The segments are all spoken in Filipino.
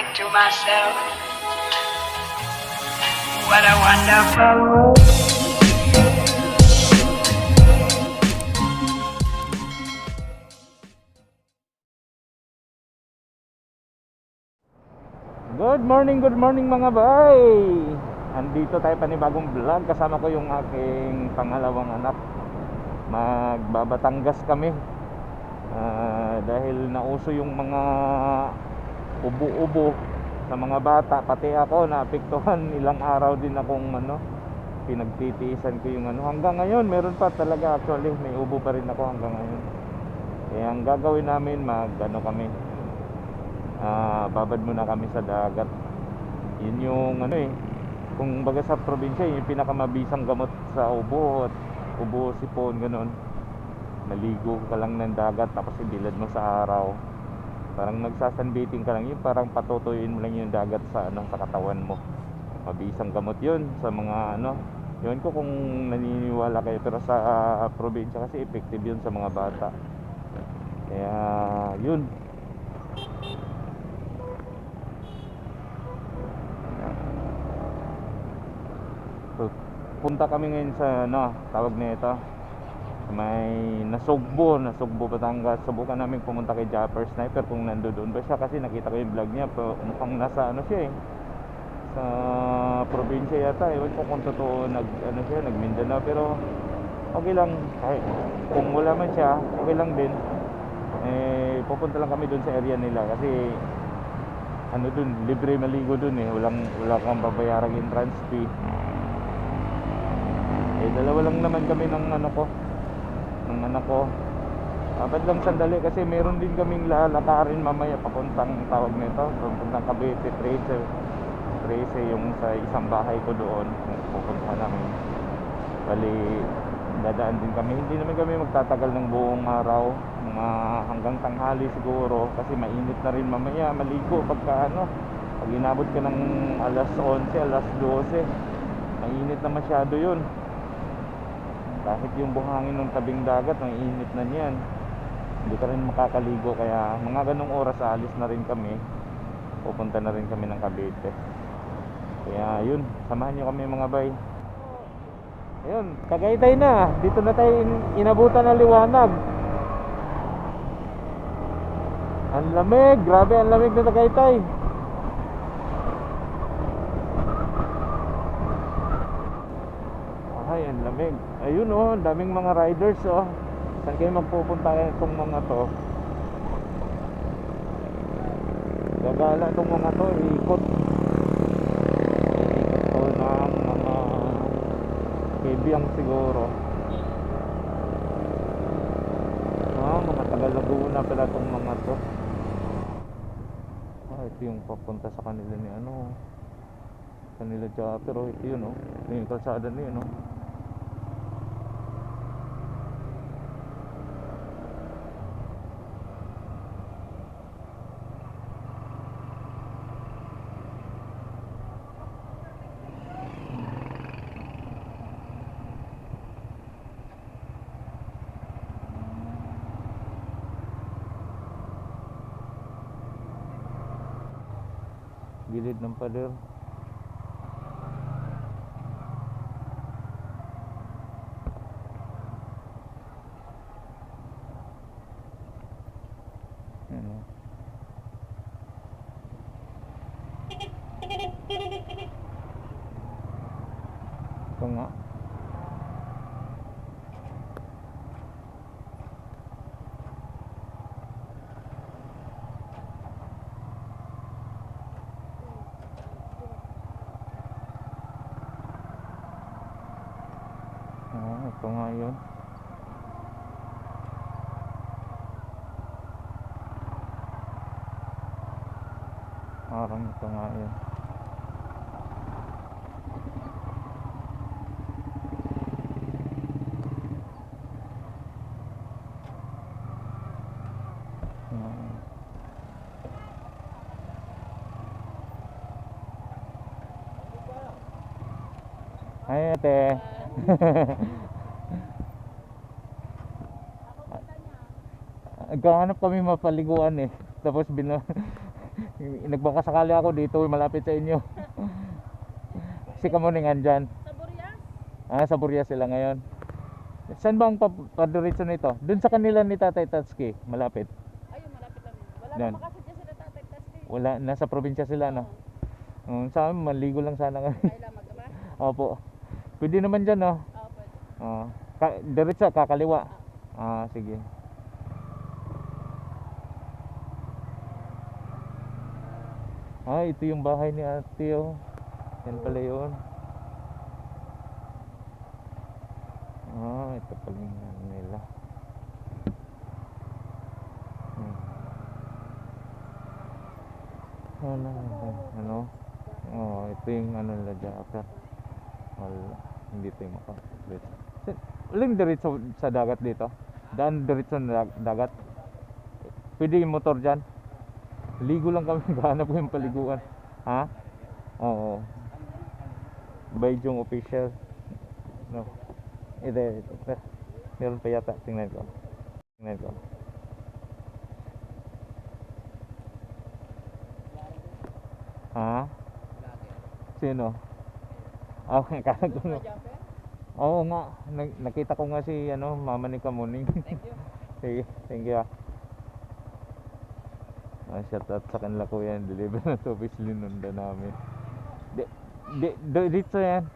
think to myself, what a wonderful world. Good morning, good morning mga bay! Andito tayo panibagong vlog Kasama ko yung aking pangalawang anak Magbabatangas kami Ah, Dahil nauso yung mga ubo-ubo sa mga bata. Pati ako naapektuhan. Ilang araw din akong ano Pinagtitiisan ko yung ano. Hanggang ngayon meron pa talaga. Actually May ubo pa rin ako hanggang ngayon. Kaya ang gagawin namin mag ano kami ah babad muna kami sa dagat. Yun yung ano eh. Kung baga sa probinsya yun yung pinakamabisang gamot sa ubo at ubo sipon ganun. Maligo ka lang ng dagat tapos ibilad mo sa araw parang nagsasunbathing ka lang yun parang patutuyin mo lang yung dagat sa ano sa katawan mo. Mabisang gamot yun sa mga ano. Yun ko kung naniniwala kayo pero sa ah, probinsya kasi effective yun sa mga bata. Kaya yun. Punta kami ngayon sa ano, tawag na. May nasugbo, nasugbo Batangas. Subukan namin pumunta kay Japper Sniper kung nandoon ba siya kasi nakita ko yung vlog niya. Pero mukhang nasa ano siya eh. Sa probinsya yata. Ewan ko kung totoo nag, ano siya, nag Mindanao. Pero okay lang. Kahit kung wala man siya, okay lang din. Eh, pupunta lang kami doon sa area nila kasi ano dun, libre maligo dun eh. Walang, wala kang babayarang entrance fee. Eh, dalawa lang naman kami ng ano ko, ng anak ko. Dapat lang sandali kasi meron din kaming lalakarin mamaya papuntang tawag nito, papuntang Cavite 13. 13 yung sa isang bahay ko doon, pupunta namin. Bali, dadaan din kami. Hindi naman kami magtatagal ng buong araw, mga hanggang tanghali siguro kasi mainit na rin mamaya maligo pagka ano, pag inabot ka ng alas 11, alas 12, mainit na masyado yun kahit yung buhangin ng tabing dagat ang init na niyan. Hindi ka rin makakaligo kaya mga ganong oras alis na rin kami. Pupunta na rin kami ng Cavite. Kaya yun samahan nyo kami mga bay. Ayun Tagaytay na. Dito na tayo in- inabutan ng liwanag. Ang lamig. Grabe ang lamig na Tagaytay Ay, ang lamig. Ayun oh, daming mga riders oh. Saan kayo magpupunta itong mga to? Gagala itong mga to, ikot. Ikot to ng mga kibiyang siguro. Ah, mga taga Laguna pala itong mga to. Ah, ito yung papunta sa kanila ni ano. Kanila dyan, pero ito yun oh. Ito yung kalsada na yun gilid ng pader. Ito nga Ah, ito nga yun. Parang ito nga yun. Ah. Ay, ate. Nagkahanap kami mapaliguan eh. Tapos bina... Nagbakasakali ako dito, malapit sa inyo. si Kamuning andyan. Sa Burias? Ah, sa Burya sila ngayon. Saan ba ang pa- padiretso nito? Doon sa kanila ni Tatay Tatsuki, malapit. Ayun, malapit lang. Wala Yan. naman kasi dyan sila tatay Tasli. Wala, nasa probinsya sila, no? Um, sa amin, maligo lang sana kami. Kailan magaba? Opo. Pwede naman dyan, no? Oo, pwede. Ah, ka, diretso, kakaliwa. Ah, sige. Ah, ito yung bahay ni ate, oh. Yan pala yun. Ah, ito pala yung ano nila. Hmm. Ano, ano? Oh, ito yung ano nila Jacker. Wala, hindi ito yung maka. Uling diretso sa dagat dito? Daan diretso dag- dagat? Pwede yung motor dyan? Ligo lang kami, gahanap ko yung paliguan. Ha? Oo. Baijong official. No. Ito, ito, ito. Meron pa yata. Tingnan ko. Tingnan ko. Ha? Sino? Ah, kala ko na. Oo nga, nakita ko nga si ano, mama ni Kamuning. Thank you. Sige, thank you. Ah, shout out sa kanila ko yan, deliver na to, bis linunda namin. Di, di, di, dito yan.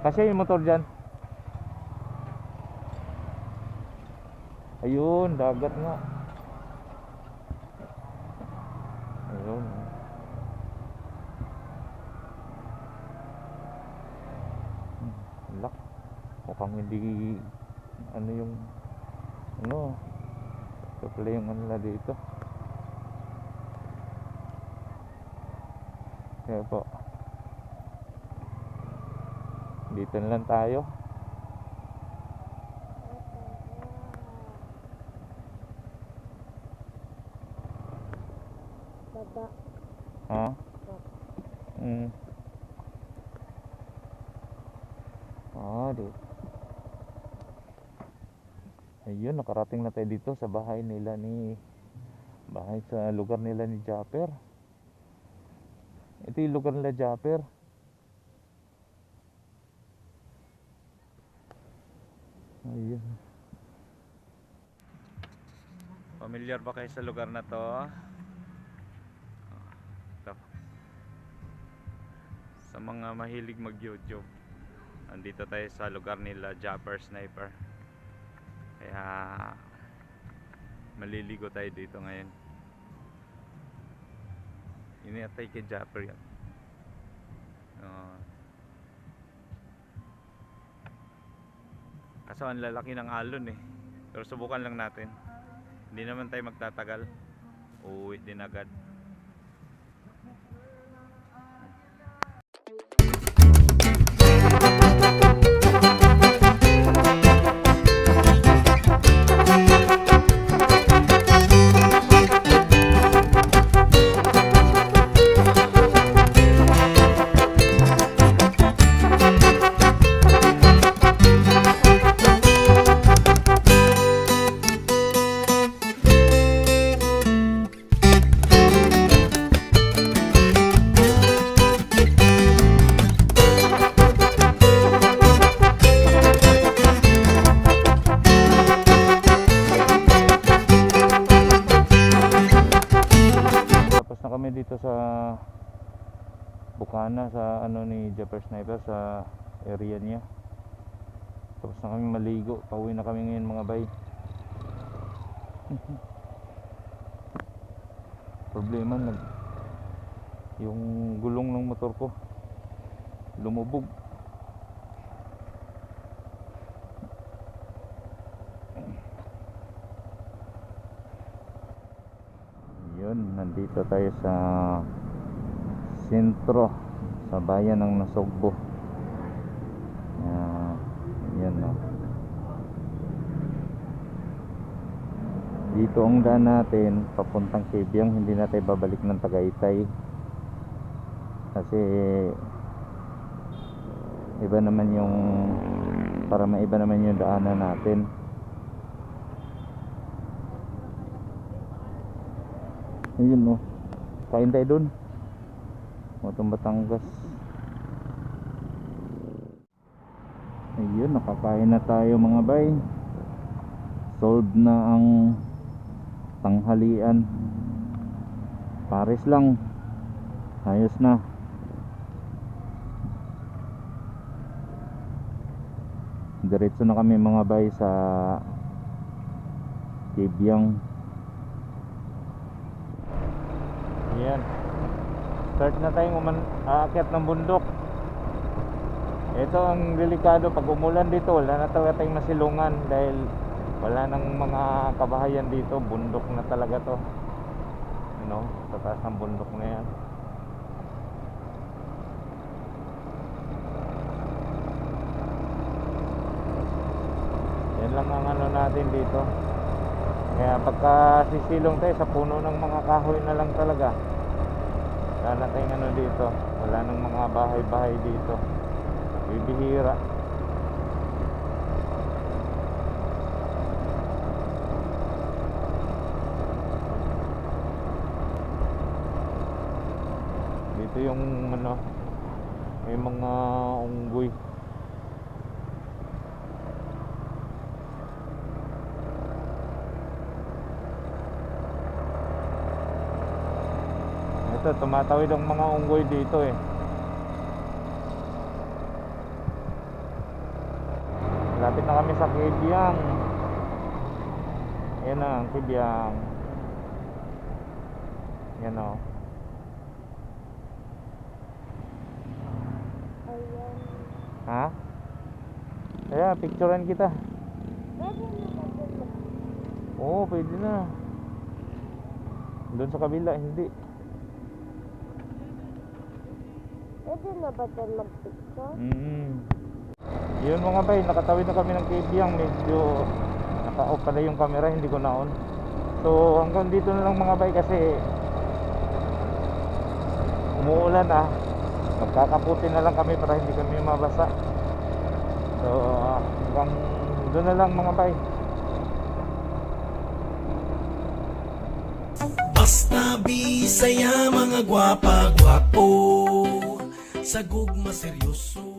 Kasi yung motor dyan. Ayun, dagat nga. Ayun. Lak. Mukhang hindi ano yung ano ito pala yung ano dito kaya po. Dito na lang tayo. Baba. ha? Mm. ah di. Ayun nakarating na tayo dito sa bahay nila ni bahay sa lugar nila ni Japper ito yung lugar nila Japper ayun Familiar ba kayo sa lugar na to? Ito. Sa mga mahilig mag-YouTube, andito tayo sa lugar nila Japper Sniper. Kaya maliligo tayo dito ngayon. Iniatay kay Japper yan. Oo. kaso ang lalaki ng alon eh. Pero subukan lang natin. Hindi naman tayo magtatagal. Uuwi din agad. Bukana sa ano ni Jeffer Sniper sa area niya. Tapos na kami maligo. Pauwi na kami ngayon mga bay. Problema nag yung gulong ng motor ko lumubog. Yun, nandito tayo sa sentro sa bayan ng Nasogbo. Ah, yan no. Dito ang daan natin papuntang Kibyang, hindi na tayo babalik ng Tagaytay. Kasi iba naman yung para maiba naman yung daanan natin ayun oh kain tayo dun Motong Batangas ayun nakakain na tayo mga bay. Solved na ang tanghalian. Pares lang. Ayos na. Diretso na kami mga bay sa Kibyang. Yan start na tayong uman aakyat ng bundok. Ito ang delikado pag umulan dito wala na talaga tayong masilungan dahil wala nang mga kabahayan dito. Bundok na talaga to. Ano sa taas ng bundok na yan. Yan lang ang ano natin dito. Kaya pagka sisilong tayo sa puno ng mga kahoy na lang talaga wala na tayong ano dito wala nang mga bahay-bahay dito. Bibihira. Dito yung ano may mga unggoy ito tumatawid ang mga unggoy dito eh Lapit na kami sa Kibyang. Yan na, ang Kibyang. Yan o. Ayan. Ha? Kaya, picturean kita. Dito? Oo, pwede na. Doon sa kabila, hindi. Pwede na ba tayo mag-picture? Mm. Yun mga bay, nakatawid na kami ng Kibyang. Medyo naka-off pala yung camera, hindi ko na-on. So, hanggang dito na lang mga bay kasi umuulan ah. Magkakaputi na lang kami para hindi kami mabasa. So, hanggang doon na lang mga bay. Basta bisaya mga gwapa, gwapo Sa gugma seryoso